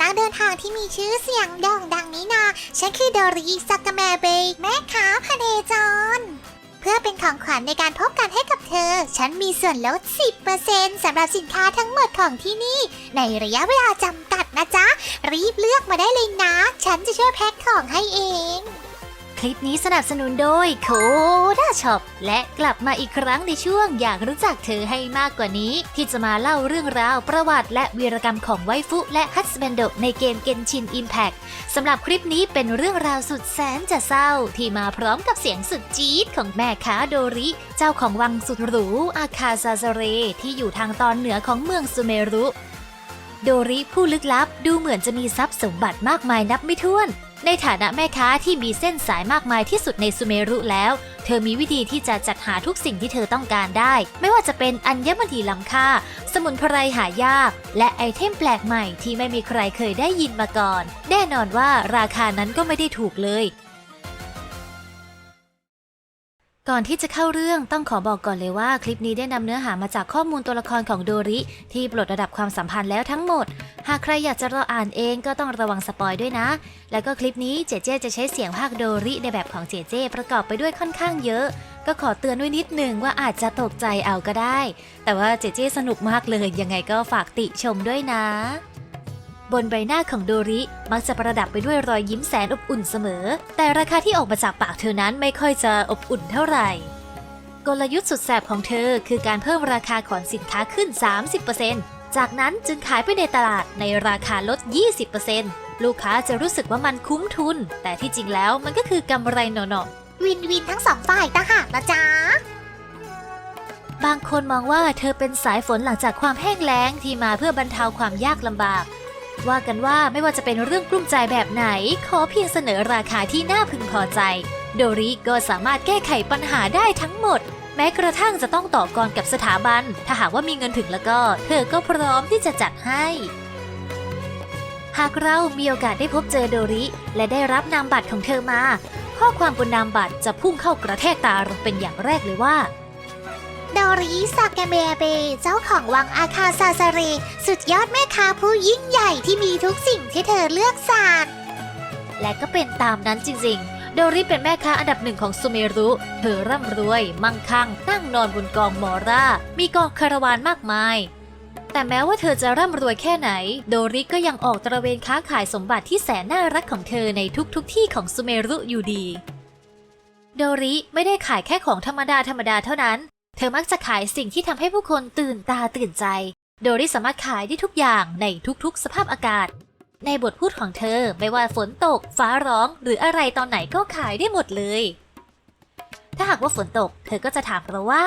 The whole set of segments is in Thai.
นักเดินทางที่มีชื่อเสียงโด่งดังนี้นา ฉันคือโดรีซักกะแมเบย์แม่ค้าพเนจร เพื่อเป็นของขวัญในการพบกันให้กับเธอ ฉันมีส่วนลด 10%สำหรับสินค้าทั้งหมดของที่นี่ ในระยะเวลาจำกัดนะจ๊ะ รีบเลือกมาได้เลยนะ ฉันจะช่วยแพ็คของให้เอง ลิปนี้สนับสนุนโดยโคด้าช็อปและกลับมาอีกครั้งในช่วงอยากรู้จักเธอให้มากกว่านี้ ที่จะมาเล่าเรื่องราวประวัติและวีรกรรมของไวฟุและฮัตสเบนโดในเกมเกนชินอิมแพ t สำหรับคลิปนี้เป็นเรื่องราวสุดแสนจะเศร้า ที่มาพร้อมกับเสียงสุดจี๊ดของแม่ค้าโดริ เจ้าของวังสุดหรูอาคาซาซาเร ที่อยู่ทางตอนเหนือของเมืองซูเมรุโดริผู้ลึกลับดูเหมือนจะมีทรัพย์สมบัติมากมายนับไม่ถ้วน ในฐานะแม่ค้าที่มีเส้นสายมากมายที่สุดในซูเมรุแล้ว เธอมีวิธีที่จะจัดหาทุกสิ่งที่เธอต้องการได้ ไม่ว่าจะเป็นอัญมณีล้ำค่า สมุนไพรหายาก และไอเทมแปลกใหม่ที่ไม่มีใครเคยได้ยินมาก่อน แน่นอนว่าราคานั้นก็ไม่ได้ถูกเลย ก่อนที่จะเข้าเรื่องต้องขอบอกก่อนเลยว่าคลิปนี้ได้นำเนื้อหามาจากข้อมูลตัวละครของโดริ ที่ปลดระดับความสัมพันธ์แล้วทั้งหมด หากใครอยากจะรออ่านเองก็ต้องระวังสปอยด้วยนะ แล้วก็คลิปนี้เจเจจะใช้เสียงภาคโดริในแบบของเจเจ ประกอบไปด้วยค่อนข้างเยอะ ก็ขอเตือนไว้นิดหนึ่งว่าอาจจะตกใจเอาก็ได้ แต่ว่าเจเจสนุกมากเลยยังไงก็ฝากติชมด้วยนะ บนใบหน้าของโดริ มักจะประดับไปด้วยรอยยิ้มแสนอบอุ่นเสมอ แต่ราคาที่ออกมาจากปากเธอนั้นไม่ค่อยจะอบอุ่นเท่าไหร่กลยุทธ์สุดแสบของเธอคือการเพิ่มราคาของสินค้าขึ้น 30%จากนั้นจึงขายไปในตลาดในราคาลด 20%ลูกค้าจะรู้สึกว่ามันคุ้มทุน แต่ที่จริงแล้วมันก็คือกำไรหน่อๆวินวินทั้งสองฝ่ายต่างหากนะจ๊ะ บางคนมองว่าเธอเป็นสายฝนหลังจากความแห้งแล้งที่มาเพื่อบรรเทาความยากลำบาก ว่ากันว่าไม่ว่าจะเป็นเรื่องกลุ้มใจแบบไหน ขอเพียงเสนอราคาที่น่าพึงพอใจ โดริก็สามารถแก้ไขปัญหาได้ทั้งหมด แม้กระทั่งจะต้องต่อกรกับสถาบัน ถ้าหากว่ามีเงินถึงแล้วก็ เธอก็พร้อมที่จะจัดให้ หากเรามีโอกาสได้พบเจอโดริ และได้รับนามบัตรของเธอมา ข้อความบนนามบัตรจะพุ่งเข้ากระแทกตาเราเป็นอย่างแรกเลยว่า โดริซากาเมเบย์เจ้าของวังอาคาซาซาเร สุดยอดแม่ค้าผู้ยิ่งใหญ่ที่มีทุกสิ่งที่เธอเลือกสรรและก็เป็นตามนั้นจริงๆ โดริเป็นแม่ค้าอันดับหนึ่งของซูเมรุ เธอร่ำรวย มั่งคั่ง นั่งนอนบนกองมอร่า มีกองคาราวานมากมาย แต่แม้ว่าเธอจะร่ำรวยแค่ไหน โดริก็ยังออกตระเวนค้าขายสมบัติที่แสนน่ารักของเธอในทุกๆทที่ของซูเมรุอยู่ดี โดริไม่ได้ขายแค่ของธรรมดาธรรมดาเท่านั้น เธอมักจะขายสิ่งที่ทำให้ผู้คนตื่นตาตื่นใจ โดริสามารถขายได้ทุกอย่างในทุกๆ สภาพอากาศ ในบทพูดของเธอไม่ว่าฝนตก ฟ้าร้อง หรืออะไรตอนไหนก็ขายได้หมดเลย ถ้าหากว่าฝนตก เธอก็จะถามเราว่า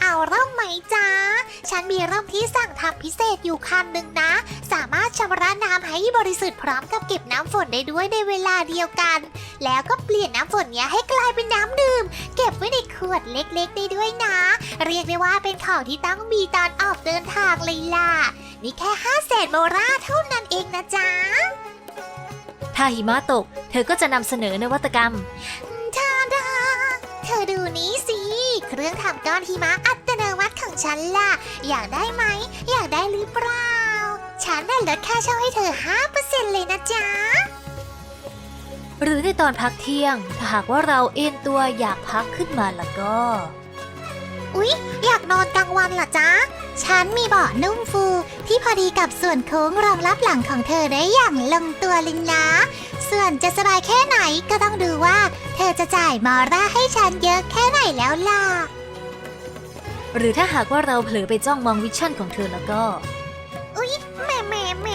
เอาร่มไหมจ๊ะ ฉันมีร่มที่สั่งทำพิเศษอยู่คันหนึ่งนะ สามารถชำระน้ำให้บริสุทธิ์พร้อมกับเก็บน้ำฝนได้ด้วยในเวลาเดียวกัน แล้วก็เปลี่ยนน้ำฝนเนี้ยให้กลายเป็นน้ำดื่ม เก็บไว้ในขวดเล็กๆได้ด้วยนะ เรียกได้ว่าเป็นของที่ต้องมีตอนออกเดินทางเลยล่ะ นี่แค่5้าแสนโบราเท่านั้นเองนะจ๊ะถ้าหิมะตก เธอก็จะนำเสนอนวัตกรรม เธอดูนี้สิ เครื่องทำก้อนหิมะอัตโนมัติของฉันล่ะ อยากได้ไหม อยากได้หรือเปล่า ฉันได้ลดค่าเช่าให้เธอ 5%เลยนะจ๊ะ หรือในตอนพักเที่ยง ถ้าหากว่าเราเอนตัวอยากพักขึ้นมาแล้วก็ อุ๊ย อยากนอนกลางวันเหรอจ๊ะ ฉันมีเบาะนุ่มฟู ที่พอดีกับส่วนโค้งรองรับหลังของเธอได้อย่างลงตัวเลยนะ ส่วนจะสบายแค่ไหนก็ต้องดูว่า เธอจะจ่ายมอร่าให้ฉันเยอะแค่ไหนแล้วล่ะ หรือถ้าหากว่าเราเผลอไปจ้องมองวิชั่นของเธอแล้วก็ อุ๊ยแหมแหมแหม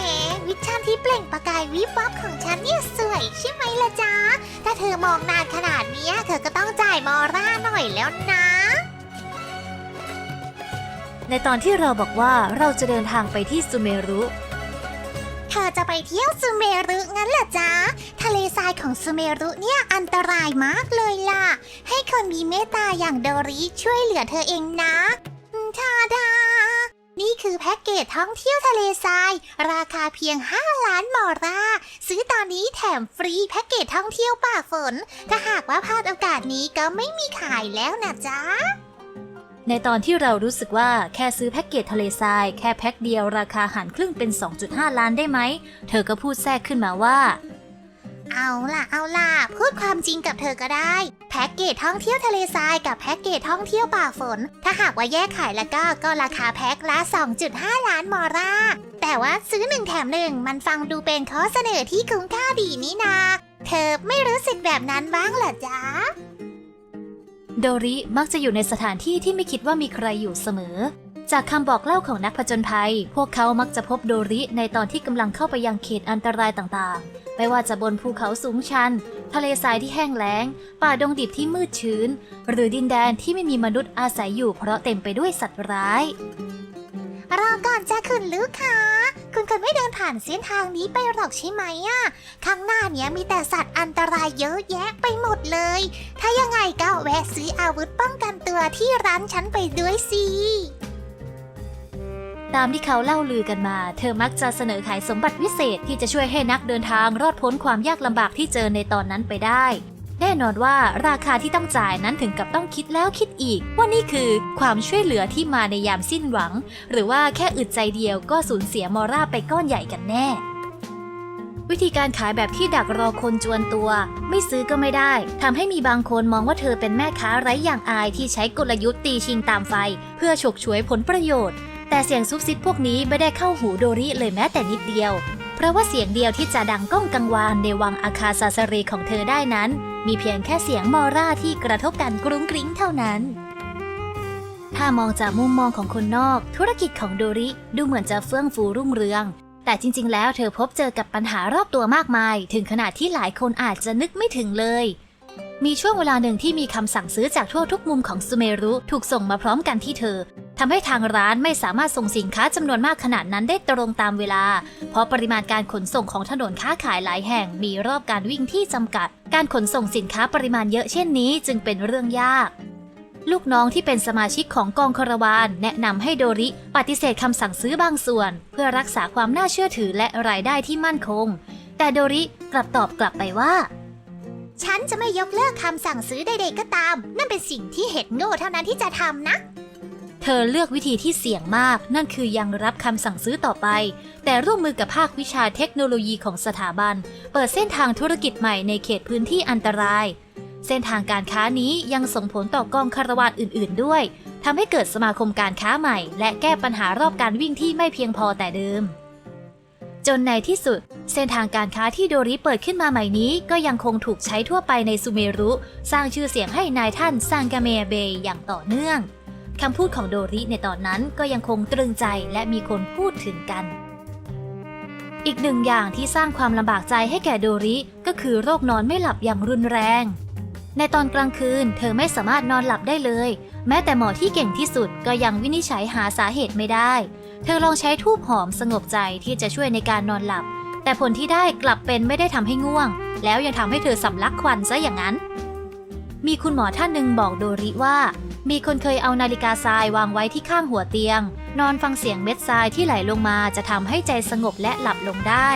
วิชั่นที่เปล่งประกายวิบวับของฉันเนี่ยสวยใช่ไหมล่ะจ๊ะ ถ้าเธอมองนานขนาดเนี้ยเธอก็ต้องจ่ายมอร่าหน่อยแล้วนะ ในตอนที่เราบอกว่าเราจะเดินทางไปที่ซูเมรุ เธอจะไปเที่ยวซูเมรุงั้นเหรอจ๊ะ ทะเลทรายของซูเมรุเนี่ยอันตรายมากเลยล่ะ ให้คนมีเมตตาอย่างโดริช่วยเหลือเธอเองนะทาดา นี่คือแพ็กเกจท่องเที่ยวทะเลทราย ราคาเพียง 5 ล้านมอร่า ซื้อตอนนี้แถมฟรีแพ็กเกจท่องเที่ยวป่าฝน ถ้าหากว่าพลาดโอกาสนี้ก็ไม่มีขายแล้วนะจ๊ะ ในตอนที่เรารู้สึกว่าแค่ซื้อแพ็กเกจทะเลทราย แค่แพ็กเดียวราคาหันครึ่งเป็น 2.5 ล้านได้ไหม เธอก็พูดแทรกขึ้นมาว่า เอาล่ะ เอาล่ะ พูดความจริงกับเธอก็ได้ แพ็กเกจท่องเที่ยวทะเลทรายกับแพ็กเกจท่องเที่ยวป่าฝน ถ้าหากว่าแยกขายแล้วก็ก็ราคาแพ็คละ 2.5 ล้านมอร่า แต่ว่าซื้อหนึ่งแถมหนึ่งมันฟังดูเป็นข้อเสนอที่คุ้มค่าดีนี่นา เธอไม่รู้สึกแบบนั้นบ้างเหรอจ๊ะ โดริมักจะอยู่ในสถานที่ที่ไม่คิดว่ามีใครอยู่เสมอ จากคำบอกเล่าของนักผจญภัย พวกเขามักจะพบโดริในตอนที่กำลังเข้าไปยังเขตอันตรายต่างๆ ไม่ว่าจะบนภูเขาสูงชัน ทะเลทรายที่แห้งแล้ง ป่าดงดิบที่มืดชื้น หรือดินแดนที่ไม่มีมนุษย์อาศัยอยู่เพราะเต็มไปด้วยสัตว์ร้าย รอก่อนจ้ะคุณลูกค้าคุณคงไม่เดินผ่านเส้นทางนี้ไปหรอกใช่ไหมอะข้างหน้าเนี้ยมีแต่สัตว์อันตรายเยอะแยะไปหมดเลย ถ้ายังไงก็แวะซื้ออาวุธป้องกันตัวที่ร้านฉันไปด้วยสิตามที่เขาเล่าลือกันมา เธอมักจะเสนอขายสมบัติวิเศษที่จะช่วยให้นักเดินทางรอดพ้นความยากลำบากที่เจอในตอนนั้นไปได้ แน่นอนว่าราคาที่ต้องจ่ายนั้นถึงกับต้องคิดแล้วคิดอีก ว่านี่คือความช่วยเหลือที่มาในยามสิ้นหวัง หรือว่าแค่อึดใจเดียวก็สูญเสียมอร่าไปก้อนใหญ่กันแน่ วิธีการขายแบบที่ดักรอคนจวนตัว ไม่ซื้อก็ไม่ได้ทำให้มีบางคนมองว่าเธอเป็นแม่ค้าไร้อย่างอายที่ใช้กลยุทธ์ตีชิงตามไฟ เพื่อฉกฉวยผลประโยชน์ แต่เสียงซุบซิบพวกนี้ไม่ได้เข้าหูโดริเลยแม้แต่นิดเดียว เพราะว่าเสียงเดียวที่จะดังก้องกังวานในวังอาคาซาสเรของเธอได้นั้น มีเพียงแค่เสียงมอร่าที่กระทบกันกรุ้งกริ้งเท่านั้น ถ้ามองจากมุมมองของคนนอก ธุรกิจของโดริดูเหมือนจะเฟื่องฟูรุ่งเรือง แต่จริง ๆ แล้วเธอพบเจอกับปัญหารอบตัวมากมาย ถึงขนาดที่หลายคนอาจจะนึกไม่ถึงเลย มีช่วงเวลาหนึ่งที่มีคำสั่งซื้อจากทั่วทุกมุมของซูเมรุถูกส่งมาพร้อมกันที่เธอ ทำให้ทางร้านไม่สามารถส่งสินค้าจำนวนมากขนาดนั้นได้ตรงตามเวลา เพราะปริมาณการขนส่งของถนนค้าขายหลายแห่งมีรอบการวิ่งที่จำกัด การขนส่งสินค้าปริมาณเยอะเช่นนี้จึงเป็นเรื่องยาก ลูกน้องที่เป็นสมาชิกของกองคาราวานแนะนำให้โดริปฏิเสธคำสั่งซื้อบางส่วน เพื่อรักษาความน่าเชื่อถือและรายได้ที่มั่นคง แต่โดริกลับตอบกลับไปว่าฉันจะไม่ยกเลิกคำสั่งซื้อใดๆก็ตาม นั่นเป็นสิ่งที่เห็ดโง่เท่านั้นที่จะทำนะ เธอเลือกวิธีที่เสี่ยงมาก นั่นคือยังรับคำสั่งซื้อต่อไป แต่ร่วมมือกับภาควิชาเทคโนโลยีของสถาบัน เปิดเส้นทางธุรกิจใหม่ในเขตพื้นที่อันตราย เส้นทางการค้านี้ยังส่งผลต่อกองคารวานอื่น ๆ ด้วยทำให้เกิดสมาคมการค้าใหม่ และแก้ปัญหารอบการวิ่งที่ไม่เพียงพอแต่เดิม จนในที่สุด เส้นทางการค้าที่โดริเปิดขึ้นมาใหม่นี้ ก็ยังคงถูกใช้ทั่วไปในซูเมรุ สร้างชื่อเสียงให้นายท่านซางกาเมเบย์อย่างต่อเนื่อง คำพูดของโดริในตอนนั้นก็ยังคงตรึงใจและมีคนพูดถึงกัน อีกหนึ่งอย่างที่สร้างความลำบากใจให้แก่โดริก็คือโรคนอนไม่หลับอย่างรุนแรง ในตอนกลางคืนเธอไม่สามารถนอนหลับได้เลย แม้แต่หมอที่เก่งที่สุดก็ยังวินิจฉัยหาสาเหตุไม่ได้ เธอลองใช้ทูบหอมสงบใจที่จะช่วยในการนอนหลับ แต่ผลที่ได้กลับเป็นไม่ได้ทำให้ง่วง แล้วยังทำให้เธอสำลักควันซะอย่างนั้น มีคุณหมอท่านหนึ่งบอกโดริว่า มีคนเคยเอานาฬิกาทรายวางไว้ที่ข้างหัวเตียง นอนฟังเสียงเม็ดทรายที่ไหลลงมาจะทำให้ใจสงบและหลับลงได้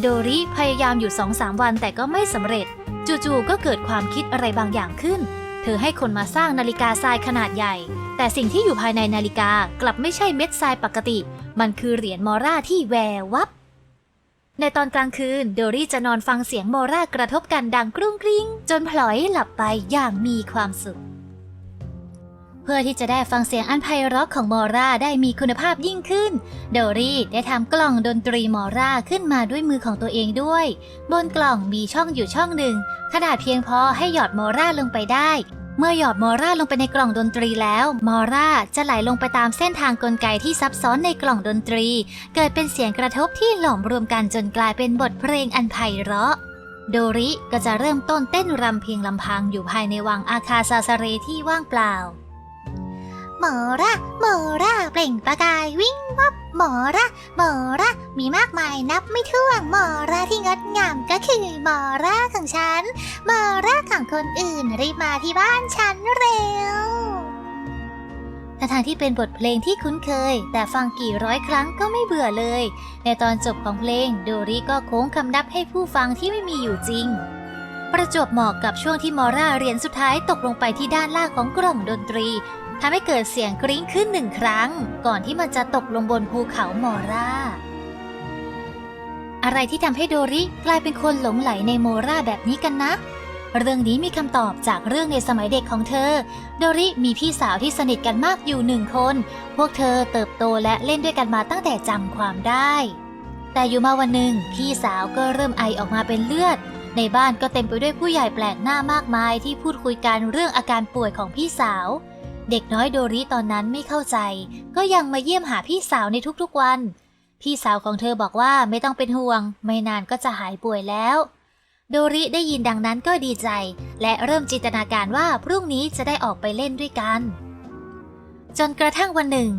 โดริพยายามอยู่สองสามวันแต่ก็ไม่สำเร็จ จู่ๆก็เกิดความคิดอะไรบางอย่างขึ้น เธอให้คนมาสร้างนาฬิกาทรายขนาดใหญ่ แต่สิ่งที่อยู่ภายในนาฬิกากลับไม่ใช่เม็ดทรายปกติ มันคือเหรียญมอร่าที่แวววับ ในตอนกลางคืนโดรี่จะนอนฟังเสียงมอร่ากระทบกันดังกรุ้งกริ้ง จนพลอยหลับไปอย่างมีความสุข เพื่อที่จะได้ฟังเสียงอันไพเราะของมอร่าได้มีคุณภาพยิ่งขึ้น โดรี่ได้ทำกล่องดนตรีมอร่าขึ้นมาด้วยมือของตัวเองด้วย บนกล่องมีช่องอยู่ช่องหนึ่ง ขนาดเพียงพอให้หยอดมอร่าลงไปได้ เมื่อหยอดมอร่าลงไปในกล่องดนตรีแล้ว มอร่าจะไหลลงไปตามเส้นทางกลไกที่ซับซ้อนในกล่องดนตรี เกิดเป็นเสียงกระทบที่หลอมรวมกันจนกลายเป็นบทเพลงอันไพเราะโดริก็จะเริ่มต้นเต้นรำเพียงลำพังอยู่ภายในวังอาคาซาสเรที่ว่างเปล่า หมอระหมอระเปล่งประกายวิ่งวับหมอระหมอระมีมากมายนับไม่ถ้วนหมอระที่งดงามก็คือหมอระของฉันหมอระของคนอื่นรีบมาที่บ้านฉันเร็วทั้งทางที่เป็นบทเพลงที่คุ้นเคย แต่ฟังกี่ร้อยครั้งก็ไม่เบื่อเลย ในตอนจบของเพลงโดริก็โค้งคำนับให้ผู้ฟังที่ไม่มีอยู่จริง ประจวบเหมาะกับช่วงที่มอร่าเรียญสุดท้ายตกลงไปที่ด้านล่างของกล่องดนตรี ทำให้เกิดเสียงกริ้งขึ้นหนึ่งครั้ง ก่อนที่มันจะตกลงบนภูเขามอราอะไรที่ทำให้โดริกลายเป็นคนหลงไหลในโมราแบบนี้กันนะ เรื่องนี้มีคำตอบจากเรื่องในสมัยเด็กของเธอ โดริมีพี่สาวที่สนิทกันมากอยู่หนึ่งคน พวกเธอเติบโตและเล่นด้วยกันมาตั้งแต่จำความได้ แต่อยู่มาวันหนึ่งพี่สาวก็เริ่มไอออกมาเป็นเลือดในบ้านก็เต็มไปด้วยผู้ใหญ่แปลกหน้ามากมายที่พูดคุยกันเรื่องอาการป่วยของพี่สาว เด็กน้อยโดริตอนนั้นไม่เข้าใจ ก็ยังมาเยี่ยมหาพี่สาวในทุกๆวัน พี่สาวของเธอบอกว่าไม่ต้องเป็นห่วง ไม่นานก็จะหายป่วยแล้ว โดริได้ยินดังนั้นก็ดีใจ และเริ่มจินตนาการว่าพรุ่งนี้จะได้ออกไปเล่นด้วยกัน จนกระทั่งวันหนึ่ง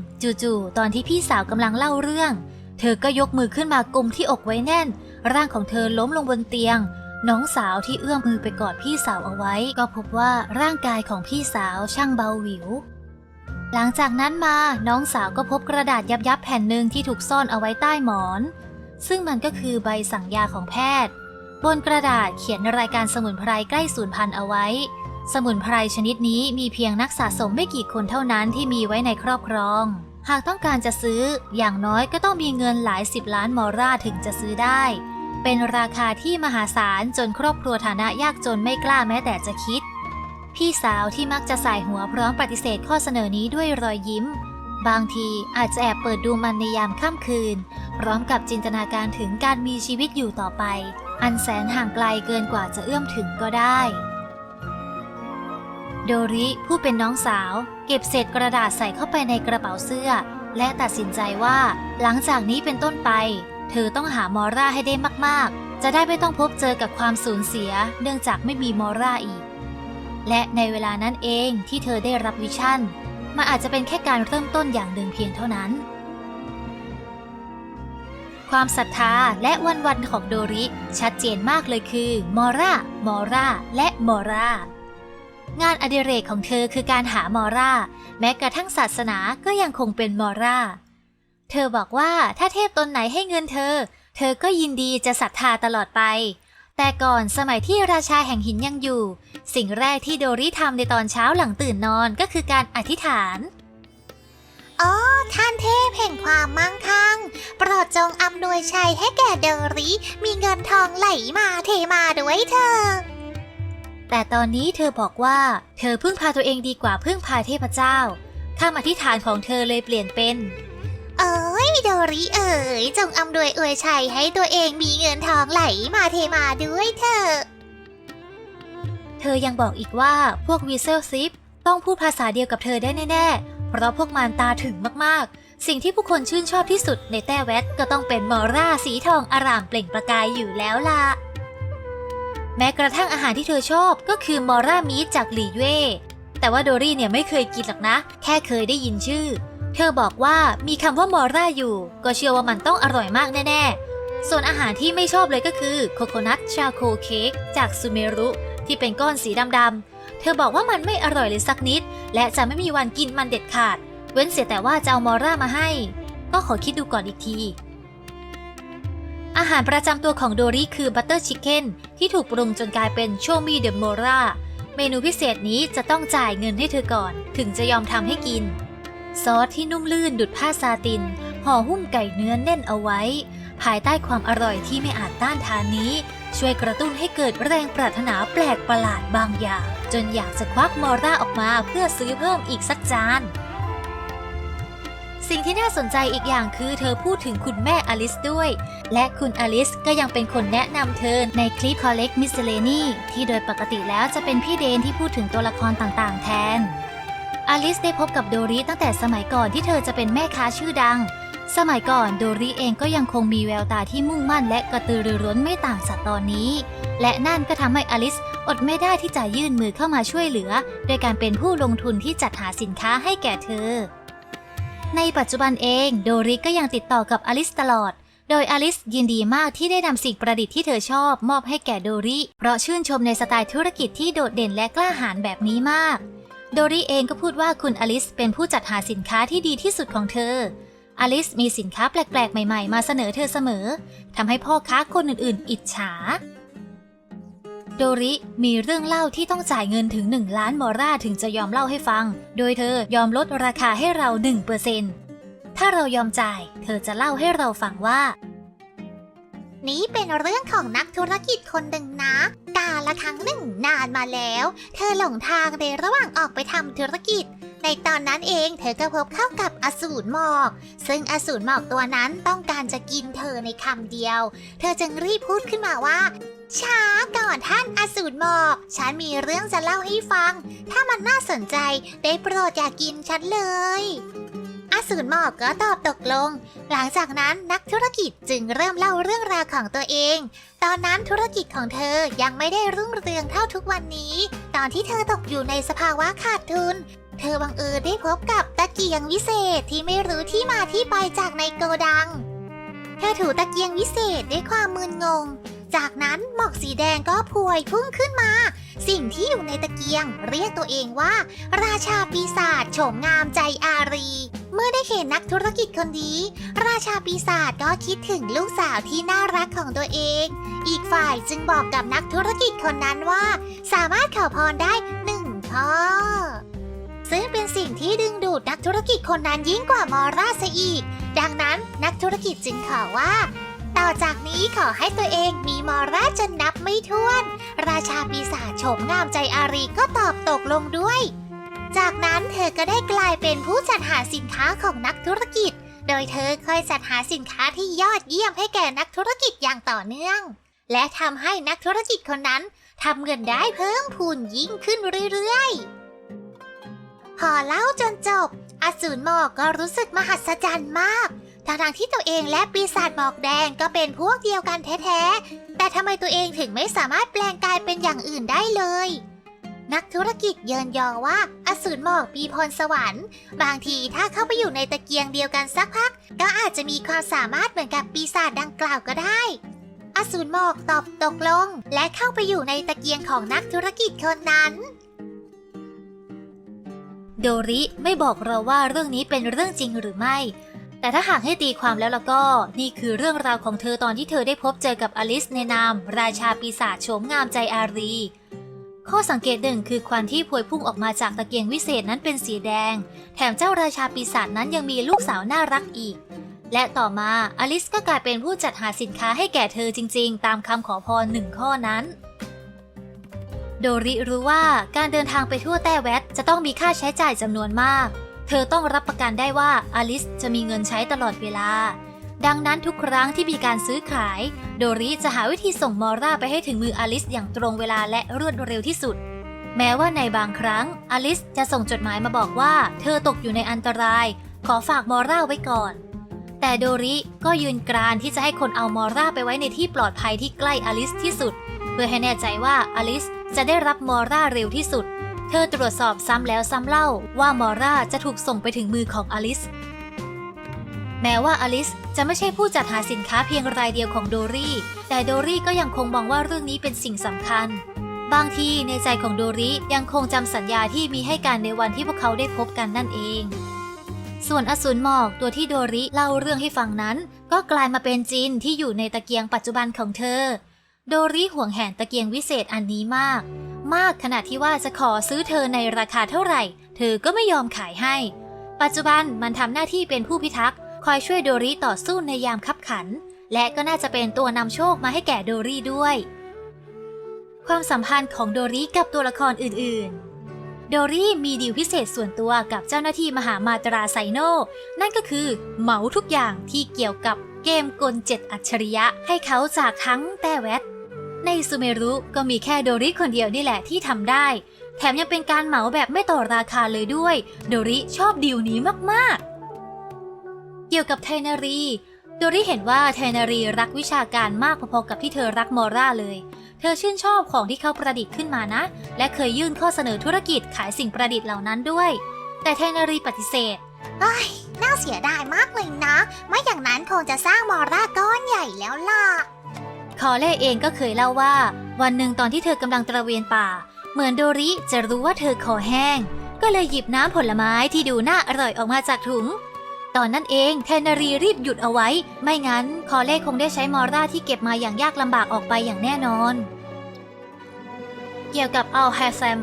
จู่ๆตอนที่พี่สาวกำลังเล่าเรื่อง เธอก็ยกมือขึ้นมากุมที่อกไว้แน่น ร่างของเธอล้มลงบนเตียง น้องสาวที่เอื้อมมือไปกอดพี่สาวเอาไว้ ก็พบว่าร่างกายของพี่สาวช่างเบาหวิว หลังจากนั้นมาน้องสาวก็พบกระดาษยับยับแผ่นหนึ่งที่ถูกซ่อนเอาไว้ใต้หมอน ซึ่งมันก็คือใบสั่งยาของแพทย์ บนกระดาษเขียนรายการสมุนไพรใกล้สูญพันธุ์เอาไว้ สมุนไพรชนิดนี้มีเพียงนักสะสมไม่กี่คนเท่านั้นที่มีไว้ในครอบครอง หากต้องการจะซื้ออย่างน้อยก็ต้องมีเงินหลายสิบล้านมอร่าถึงจะซื้อได้ เป็นราคาที่มหาศาลจนครอบครัวฐานะยากจนไม่กล้าแม้แต่จะคิด พี่สาวที่มักจะสายหัวพร้อมปฏิเสธข้อเสนอนี้ด้วยรอยยิ้ม บางทีอาจจะแอบเปิดดูมันในยามค่ำคืน พร้อมกับจินตนาการถึงการมีชีวิตอยู่ต่อไป อันแสนห่างไกลเกินกว่าจะเอื้อมถึงก็ได้ โดริผู้เป็นน้องสาว เก็บเศษกระดาษใส่เข้าไปในกระเป๋าเสื้อ และตัดสินใจว่าหลังจากนี้เป็นต้นไป เธอต้องหามอร่าให้ได้มากๆ จะได้ไม่ต้องพบเจอกับความสูญเสีย เนื่องจากไม่มีมอร่าอีก และในเวลานั้นเองที่เธอได้รับวิชั่น มันอาจจะเป็นแค่การเริ่มต้นอย่างหนึ่งเพียงเท่านั้น ความศรัทธาและวันวันๆของโดริ ชัดเจนมากเลยคือ มอร่า มอร่า และมอร่างานอดิเรกของเธอคือการหามอร่า แม้กระทั่งศาสนาก็ยังคงเป็นมอร่า เธอบอกว่าถ้าเทพตนไหนให้เงินเธอ เธอก็ยินดีจะศรัทธาตลอดไป แต่ก่อนสมัยที่ราชาแห่งหินยังอยู่ สิ่งแรกที่โดริทำในตอนเช้าหลังตื่นนอนก็คือการอธิษฐานอ๋อท่านเทพแห่งความมั่งคั่งโปรดจงอำนวยชัยให้แก่เดอริมีเงินทองไหลมาเทมาด้วยเธอ แต่ตอนนี้เธอบอกว่า เธอพึ่งพาตัวเองดีกว่าพึ่งพาเทพเจ้าคำอธิษฐานของเธอเลยเปลี่ยนเป็น เอ้ยเดริเอ๋ยจงอำนวยอวยชัยให้ตัวเองมีเงินทองไหลมาเทมาด้วยเธอะ เธอยังบอกอีกว่าพวกวีเซลซิปต้องพูดภาษาเดียวกับเธอได้แน่ๆ เพราะพวกมันตาถึงมากๆ สิ่งที่ผู้คนชื่นชอบที่สุดในแต้แวดก็ต้องเป็นมอร่าสีทองอารามเปล่งประกายอยู่แล้วล่ะ แม้กระทั่งอาหารที่เธอชอบก็คือมอร่ามีจากหลีเย่แต่ว่าโดรี่เนี่ยไม่เคยกินหรอกนะ แค่เคยได้ยินชื่อ เธอบอกว่ามีคำว่ามอร่าอยู่ ก็เชื่อว่ามันต้องอร่อยมากแน่ๆ ส่วนอาหารที่ไม่ชอบเลยก็คือโคโคนัทชาโคเค้กจากซูเมรุที่เป็นก้อนสีดำๆ เธอบอกว่ามันไม่อร่อยเลยสักนิด และจะไม่มีวันกินมันเด็ดขาด เว้นเสียแต่ว่าจะเอามอร่ามาให้ ก็ขอคิดดูก่อนอีกที อาหารประจำตัวของโดริคือบัตเตอร์ชิคเก้นที่ถูกปรุงจนกลายเป็นโชมีเดอะมอร่าเมนูพิเศษนี้จะต้องจ่ายเงินให้เธอก่อน ถึงจะยอมทำให้กิน ซอสที่นุ่มลื่นดุดผ้าซาติน ห่อหุ้มไก่เนื้อแน่นเอาไว้ ภายใต้ความอร่อยที่ไม่อาจต้านทานนี้ ช่วยกระตุ้นให้เกิดแรงปรารถนาแปลกประหลาดบางอย่าง จนอยากจะควักมอร่าออกมาเพื่อซื้อเพิ่มอีกสักจาน สิ่งที่น่าสนใจอีกอย่างคือเธอพูดถึงคุณแม่อลิสด้วย และคุณอลิสก็ยังเป็นคนแนะนำเธอในคลิป Collect Miscellany ที่โดยปกติแล้วจะเป็นพี่เดนที่พูดถึงตัวละครต่างๆ แทน อลิสได้พบกับโดริตั้งแต่สมัยก่อนที่เธอจะเป็นแม่ค้าชื่อดัง สมัยก่อนโดริเองก็ยังคงมีแววตาที่มุ่งมั่นและกระตือรือร้นไม่ต่างจากตอนนี้ และนั่นก็ทำให้อลิสอดไม่ได้ที่จะยื่นมือเข้ามาช่วยเหลือ โดยการเป็นผู้ลงทุนที่จัดหาสินค้าให้แก่เธอ ในปัจจุบันเองโดริก็ยังติดต่อกับอลิสตลอด โดยอลิสยินดีมากที่ได้นำสิ่งประดิษฐ์ที่เธอชอบมอบให้แก่โดริ เพราะชื่นชมในสไตล์ธุรกิจที่โดดเด่นและกล้าหาญแบบนี้มาก โดริเองก็พูดว่าคุณอลิสเป็นผู้จัดหาสินค้าที่ดีที่สุดของเธอ อลิสมีสินค้าแปลกๆ ใหม่ๆ มาเสนอเธอเสมอทำให้พ่อค้าคนอื่นๆ อิจฉา โดริมีเรื่องเล่าที่ต้องจ่ายเงินถึง 1 ล้านมอร่าถึงจะยอมเล่าให้ฟัง โดยเธอยอมลดราคาให้เรา1%ถ้าเรายอมจ่าย เธอจะเล่าให้เราฟังว่า นี้เป็นเรื่องของนักธุรกิจคนหนึ่งนะ กาละครั้งหนึ่งนานมาแล้ว เธอหลงทางในระหว่างออกไปทำธุรกิจ ในตอนนั้นเองเธอก็พบเข้ากับอสูรหมอก ซึ่งอสูรหมอกตัวนั้นต้องการจะกินเธอในคำเดียว เธอจึงรีบพูดขึ้นมาว่า ช้าก่อนท่านอสูรหมอก ฉันมีเรื่องจะเล่าให้ฟัง ถ้ามันน่าสนใจได้โปรดอย่ากินฉันเลย อสูรหมอกก็ตอบตกลง หลังจากนั้นนักธุรกิจจึงเริ่มเล่าเรื่องราวของตัวเอง ตอนนั้นธุรกิจของเธอยังไม่ได้รุ่งเรืองเท่าทุกวันนี้ ตอนที่เธอตกอยู่ในสภาวะขาดทุน เธอบังเอิญได้พบกับตะเกียงวิเศษที่ไม่รู้ที่มาที่ไปจากในโกดัง เธอถูตะเกียงวิเศษด้วยความมึนงง จากนั้นหมอกสีแดงก็พวยพุ่งขึ้นมาสิ่งที่อยู่ในตะเกียงเรียกตัวเองว่า ราชาปีศาจโฉมงามใจอารี เมื่อได้เห็นนักธุรกิจคนนี้ ราชาปีศาจก็คิดถึงลูกสาวที่น่ารักของตัวเอง อีกฝ่ายจึงบอกกับนักธุรกิจคนนั้นว่า สามารถขอพรได้หนึ่งข้อ ซึ่งเป็นสิ่งที่ดึงดูดนักธุรกิจคนนั้นยิ่งกว่ามอร่าซะอีก ดังนั้นนักธุรกิจจึงขอว่า ต่อจากนี้ขอให้ตัวเองมีมอร่าจนนับไม่ถ้วน ราชาปีศาจโฉมงามใจอารีก็ตอบตกลงด้วย จากนั้นเธอก็ได้กลายเป็นผู้จัดหาสินค้าของนักธุรกิจ โดยเธอคอยจัดหาสินค้าที่ยอดเยี่ยมให้แก่นักธุรกิจอย่างต่อเนื่อง และทำให้นักธุรกิจคนนั้นทำเงินได้เพิ่มพูนยิ่งขึ้นเรื่อยๆ พอเล่าจนจบ อสูรหมอกก็รู้สึกมหัศจรรย์มากทั้งที่ตัวเองและปีศาจหมอกแดงก็เป็นพวกเดียวกันแท้ๆ แต่ทำไมตัวเองถึงไม่สามารถแปลงกายเป็นอย่างอื่นได้เลย นักธุรกิจเยินยอว่า อสูรหมอกมีพรสวรรค์ บางทีถ้าเข้าไปอยู่ในตะเกียงเดียวกันสักพัก ก็อาจจะมีความสามารถเหมือนกับปีศาจดังกล่าวก็ได้ อสูรหมอกตอบตกลง และเข้าไปอยู่ในตะเกียงของนักธุรกิจคนนั้น โดริไม่บอกเราว่าเรื่องนี้เป็นเรื่องจริงหรือไม่ แต่ถ้าหากให้ตีความแล้วล้วก็ นี่คือเรื่องราวของเธอตอนที่เธอได้พบเจอกับอลิสในนาม ราชาปีศาจโฉมงามใจอารี ข้อสังเกตหนึ่งคือควันที่พวยพุ่งออกมาจากตะเกียงวิเศษนั้นเป็นสีแดง แถมเจ้าราชาปีศาจนั้นยังมีลูกสาวน่ารักอีก และต่อมาอลิสก็กลายเป็นผู้จัดหาสินค้าให้แก่เธอจริง ๆ ตามคำขอพรหนึ่งข้อนั้น โดริรู้ว่าการเดินทางไปทั่วแต้แวดจะต้องมีค่าใช้จ่ายจำนวนมาก เธอต้องรับประกันได้ว่าอลิสจะมีเงินใช้ตลอดเวลา ดังนั้นทุกครั้งที่มีการซื้อขาย โดริจะหาวิธีส่งมอร่าไปให้ถึงมืออลิสอย่างตรงเวลาและรวดเร็วที่สุด แม้ว่าในบางครั้งอลิสจะส่งจดหมายมาบอกว่า เธอตกอยู่ในอันตราย ขอฝากมอร่าไว้ก่อน แต่โดริก็ยืนกรานที่จะให้คนเอามอร่าไปไว้ในที่ปลอดภัยที่ใกล้อลิสที่สุด เพื่อให้แน่ใจว่าอลิสจะได้รับมอร่าเร็วที่สุด เธอตรวจสอบซ้ำแล้วซ้ำเล่าว่ามอร่าจะถูกส่งไปถึงมือของอลิส แม้ว่าอลิสจะไม่ใช่ผู้จัดหาสินค้าเพียงรายเดียวของโดรี่ แต่โดรี่ก็ยังคงมองว่าเรื่องนี้เป็นสิ่งสำคัญ บางทีในใจของโดรี่ยังคงจำสัญญาที่มีให้กันในวันที่พวกเขาได้พบกันนั่นเอง ส่วนอสูรหมอกตัวที่โดริเล่าเรื่องให้ฟังนั้น ก็กลายมาเป็นจินที่อยู่ในตะเกียงปัจจุบันของเธอ โดริห่วงแหนตะเกียงวิเศษอันนี้มาก มากขนาดที่ว่าจะขอซื้อเธอในราคาเท่าไหร่ เธอก็ไม่ยอมขายให้ ปัจจุบันมันทำหน้าที่เป็นผู้พิทักษ์ คอยช่วยโดริต่อสู้ในยามคับขัน และก็น่าจะเป็นตัวนำโชคมาให้แก่โดริด้วย ความสัมพันธ์ของโดริกับตัวละครอื่นๆ โดริมีดีลพิเศษส่วนตัวกับเจ้าหน้าที่มหามาตราไซโนนั่นก็คือเหมาทุกอย่างที่เกี่ยวกับเกมกลเจ็ดอัจฉริยะให้เขาจากทั้งแต่แวดในซูเมรุก็มีแค่โดริคนเดียวนี่แหละที่ทำได้ แถมยังเป็นการเหมาแบบไม่ต่อราคาเลยด้วย โดริชอบดีลนี้มากๆ เกี่ยวกับไทนารี โดริเห็นว่าไทนารีรักวิชาการมากพอๆกับที่เธอรักมอร่าเลย เธอชื่นชอบของที่เขาประดิษฐ์ขึ้นมานะ และเคยยื่นข้อเสนอธุรกิจขายสิ่งประดิษฐ์เหล่านั้นด้วย แต่ไทนารีปฏิเสธเอ้ยน่าเสียดายมากเลยนะ ไม่อย่างนั้นคงจะสร้างมอร่าก้อนใหญ่แล้วล่ะ คอเล่เองก็เคยเล่าว่า วันหนึ่งตอนที่เธอกำลังตระเวนป่า เหมือนโดริจะรู้ว่าเธอคอแห้ง ก็เลยหยิบน้ำผลไม้ที่ดูน่าอร่อยออกมาจากถุง ตอนนั้นเองเทนารีรีบหยุดเอาไว้ ไม่งั้นคอเล่คงได้ใช้มอร่าที่เก็บมาอย่างยากลำบากออกไปอย่างแน่นอน เกี่ยวกับอัลแฮแซม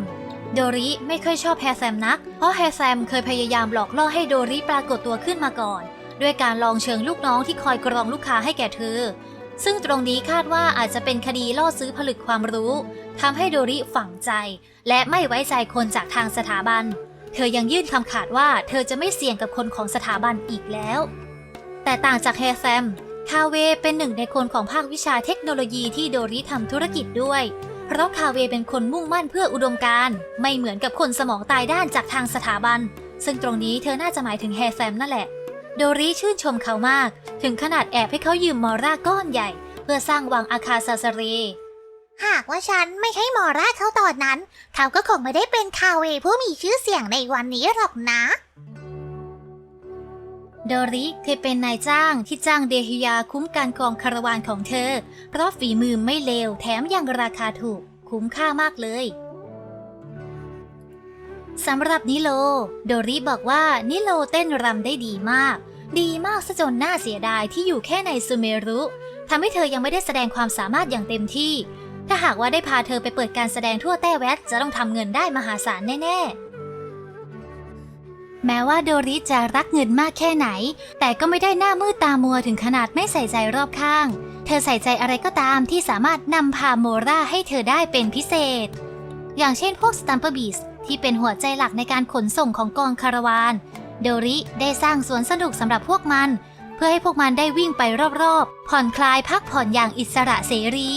โดริไม่ค่อยชอบแฮแซมนัก เพราะแฮแซมเคยพยายามหลอกล่อให้โดริปรากฏตัวขึ้นมาก่อน ด้วยการลองเชิงลูกน้องที่คอยกรองลูกค้าให้แก่เธอ ซึ่งตรงนี้คาดว่าอาจจะเป็นคดีล่อซื้อผลึกความรู้ทำให้โดริฝังใจ และไม่ไว้ใจคนจากทางสถาบัน เธอยังยื่นคำขาดว่าเธอจะไม่เสี่ยงกับคนของสถาบันอีกแล้ว แต่ต่างจากแฮแซม คาเวเป็นหนึ่งในคนของภาควิชาเทคโนโลยีที่โดริทำธุรกิจด้วย เพราะคาเวเป็นคนมุ่งมั่นเพื่ออุดมการณ์ไม่เหมือนกับคนสมองตายด้านจากทางสถาบัน ซึ่งตรงนี้เธอน่าจะหมายถึงแฮแซมนั่นแหละ โดริชื่นชมเขามาก ถึงขนาดแอบให้เขายืมมอร่าก้อนใหญ่ เพื่อสร้างวังอาคาซาซาเร หากว่าฉันไม่ใช่มอร่าเขาตอนนั้น เขาก็คงไม่ได้เป็นคาเวผู้มีชื่อเสียงในวันนี้หรอกนะ โดริเคยเป็นนายจ้างที่จ้างเดฮิยาคุ้มการกองคาราวานของเธอ เพราะฝีมือไม่เลวแถมยังราคาถูก คุ้มค่ามากเลยสำหรับนิโล โดริบอกว่านิโลเต้นรำได้ดีมาก ดีมากซะจนน่าเสียดายที่อยู่แค่ในซูเมรุทำให้เธอยังไม่ได้แสดงความสามารถอย่างเต็มที่ ถ้าหากว่าได้พาเธอไปเปิดการแสดงทั่วแต้แวดจะต้องทำเงินได้มหาศาลแน่ๆ แม้ว่าโดริจะรักเงินมากแค่ไหน แต่ก็ไม่ได้หน้ามืดตามัวถึงขนาดไม่ใส่ใจรอบข้าง เธอใส่ใจอะไรก็ตามที่สามารถนำพาโมราให้เธอได้เป็นพิเศษ อย่างเช่นพวกสตัมเปอร์บีสที่เป็นหัวใจหลักในการขนส่งของกองคาราวาน โดริได้สร้างสวนสนุกสำหรับพวกมัน เพื่อให้พวกมันได้วิ่งไปรอบๆ ผ่อนคลายพักผ่อนอย่างอิสระเสรี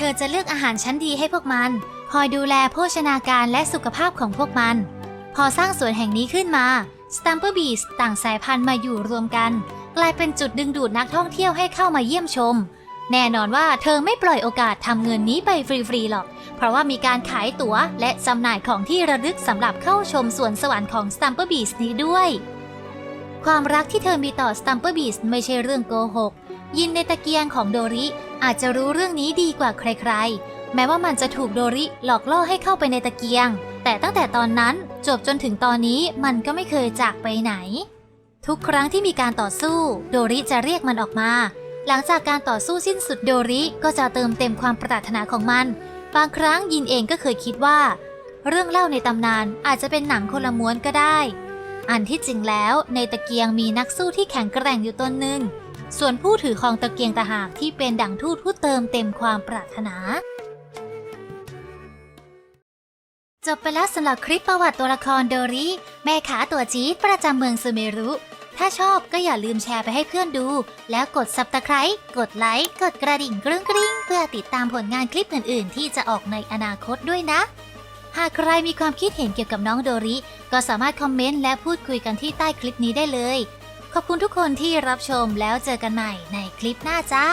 เธอจะเลือกอาหารชั้นดีให้พวกมัน คอยดูแลโภชนาการและสุขภาพของพวกมัน พอสร้างสวนแห่งนี้ขึ้นมาสตัมเปอร์บีสต่างสายพันธุ์มาอยู่รวมกัน กลายเป็นจุดดึงดูดนักท่องเที่ยวให้เข้ามาเยี่ยมชม แน่นอนว่าเธอไม่ปล่อยโอกาสทำเงินนี้ไปฟรีๆหรอก เพราะว่ามีการขายตั๋วและจำหน่ายของที่ระลึกสำหรับเข้าชมสวนสวรรค์ของ s t u m p e r Beast นี้ด้วย ความรักที่เธอมีต่อ s t u m p e r Beast ไม่ใช่เรื่องโกหก ยินในตะเกียงของโดริอาจจะรู้เรื่องนี้ดีกว่าใครๆ แม้ว่ามันจะถูกโดริหลอกล่อให้เข้าไปในตะเกียง แต่ตั้งแต่ตอนนั้นจบจนถึงตอนนี้มันก็ไม่เคยจากไปไหน ทุกครั้งที่มีการต่อสู้ โดริจะเรียกมันออกมา หลังจากการต่อสู้สิ้นสุดโดริก็จะเติมเต็มความปรารถนาของมัน บางครั้งยินเองก็เคยคิดว่า เรื่องเล่าในตำนานอาจจะเป็นหนังคนละม้วนก็ได้ อันที่จริงแล้วในตะเกียงมีนักสู้ที่แข็งแกร่งอยู่ตนหนึ่ง ส่วนผู้ถือครองตะเกียงตะหากที่เป็นดั่งทูตผู้เติมเต็มความปรารถนา จบไปแล้วสำหรับคลิปประวัติตัวละครโดริ แม่ขาตัวจี๊ดประจำเมืองซูเมรุ ถ้าชอบก็อย่าลืมแชร์ไปให้เพื่อนดู แล้วกด subscribe กดไลค์ กดกระดิ่งกรุ้งกริ้งเพื่อติดตามผลงานคลิปอื่น ๆ ที่จะออกในอนาคตด้วยนะหากใครมีความคิดเห็นเกี่ยวกับน้องโดริ ก็สามารถคอมเมนต์และพูดคุยกันที่ใต้คลิปนี้ได้เลย ขอบคุณทุกคนที่รับชมแล้วเจอกันใหม่ในคลิปหน้าจ้า